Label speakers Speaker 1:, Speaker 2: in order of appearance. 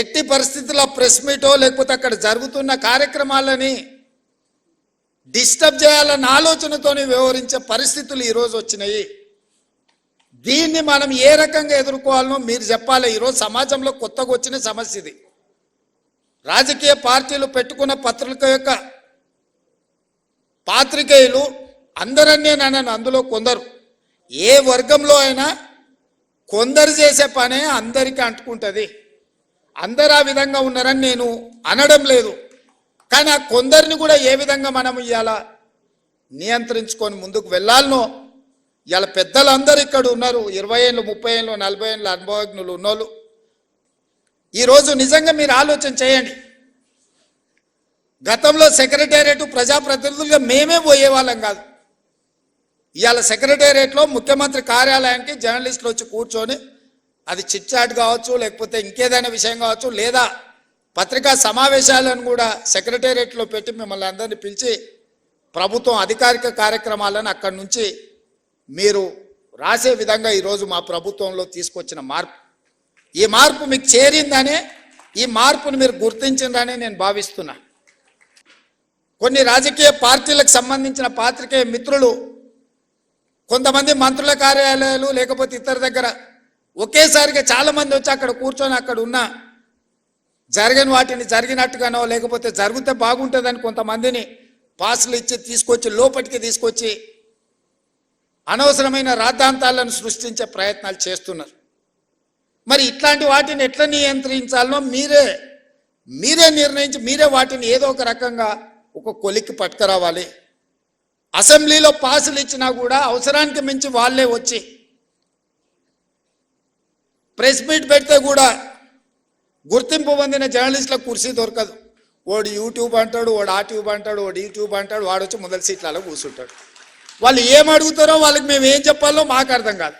Speaker 1: ఎట్టి పరిస్థితుల్లో ప్రెస్ మీటో లేకపోతే అక్కడ జరుగుతున్న కార్యక్రమాలని డిస్టర్బ్ చేయాలన్న ఆలోచనతోని వ్యవహరించే పరిస్థితులు ఈరోజు వచ్చినాయి. దీన్ని మనం ఏ రకంగా ఎదుర్కోవాలనో మీరు చెప్పాలి. ఈరోజు సమాజంలో కొత్తగా వచ్చిన సమస్య ఇది. రాజకీయ పార్టీలు పెట్టుకున్న పత్రిక యొక్క పాత్రికేయులు అందరన్నీ నన్ను అందులో కొందరు. ఏ వర్గంలో అయినా కొందరు చేసే పనే అందరికీ అంటుకుంటుంది. అందరు ఆ విధంగా ఉన్నారని నేను అనడం లేదు. కానీ ఆ కొందరిని కూడా ఏ విధంగా మనం ఇవాళ నియంత్రించుకొని ముందుకు వెళ్ళాలనో ఇవాళ పెద్దలందరూ ఇక్కడ ఉన్నారు. ఇరవై ఏళ్ళు ముప్పై ఏళ్ళు నలభై ఏళ్ళు అనుభవజ్ఞులు ఉన్నోళ్ళు. ఈరోజు నిజంగా మీరు ఆలోచన చేయండి. గతంలో సెక్రటేరియట్ ప్రజాప్రతినిధులుగా మేమే పోయేవాళ్ళం కాదు. ఇవాళ సెక్రటేరియట్లో ముఖ్యమంత్రి కార్యాలయానికి జర్నలిస్టులు వచ్చి కూర్చొని అది చిట్చాట్ కావచ్చు లేకపోతే ఇంకేదైనా విషయం కావచ్చు లేదా పత్రికా సమావేశాలను కూడా సెక్రటేరియట్లో పెట్టి మిమ్మల్ని అందరినీ పిలిచి ప్రభుత్వం అధికారిక కార్యక్రమాలను అక్కడి నుంచి మీరు రాసే విధంగా ఈరోజు మా ప్రభుత్వంలో తీసుకొచ్చిన మార్పు. ఈ మార్పు మీకు చేరిందనే ఈ మార్పును మీరు గుర్తించిందనే నేను భావిస్తున్నా. కొన్ని రాజకీయ పార్టీలకు సంబంధించిన పాత్రికేయ మిత్రులు కొంతమంది మంత్రుల కార్యాలయాలు లేకపోతే ఇతర దగ్గర ఒకేసారిగా చాలా మంది వచ్చి అక్కడ కూర్చొని అక్కడ ఉన్న జరగని వాటిని జరిగినట్టుగానో లేకపోతే జరిగితే బాగుంటుందని కొంతమందిని పాసులు ఇచ్చి తీసుకొచ్చి లోపలికి తీసుకొచ్చి అనవసరమైన రాద్ధాంతాలను సృష్టించే ప్రయత్నాలు చేస్తున్నారు. మరి ఇట్లాంటి వాటిని ఎట్లా నియంత్రించాలనో మీరే మీరే నిర్ణయించి మీరే వాటిని ఏదో ఒక రకంగా ఒక కొలిక్కి పట్టుకురావాలి. అసెంబ్లీలో పాసులు ఇచ్చినా కూడా అవసరానికి మించి వాళ్ళే వచ్చి ప్రెస్ మీట్ పెడితే కూడా గుర్తింపు పొందిన జర్నలిస్టులకు కుర్చీ దొరకదు. వాడు యూట్యూబ్ అంటాడు వాడు ఆ ట్యూబ్ అంటాడు వాడు యూట్యూబ్ అంటాడు వాడు వచ్చి మొదటి సీట్లలో కూర్చుంటాడు. వాళ్ళు ఏం అడుగుతారో వాళ్ళకి మేము ఏం చెప్పాలో మాకు అర్థం కాదు.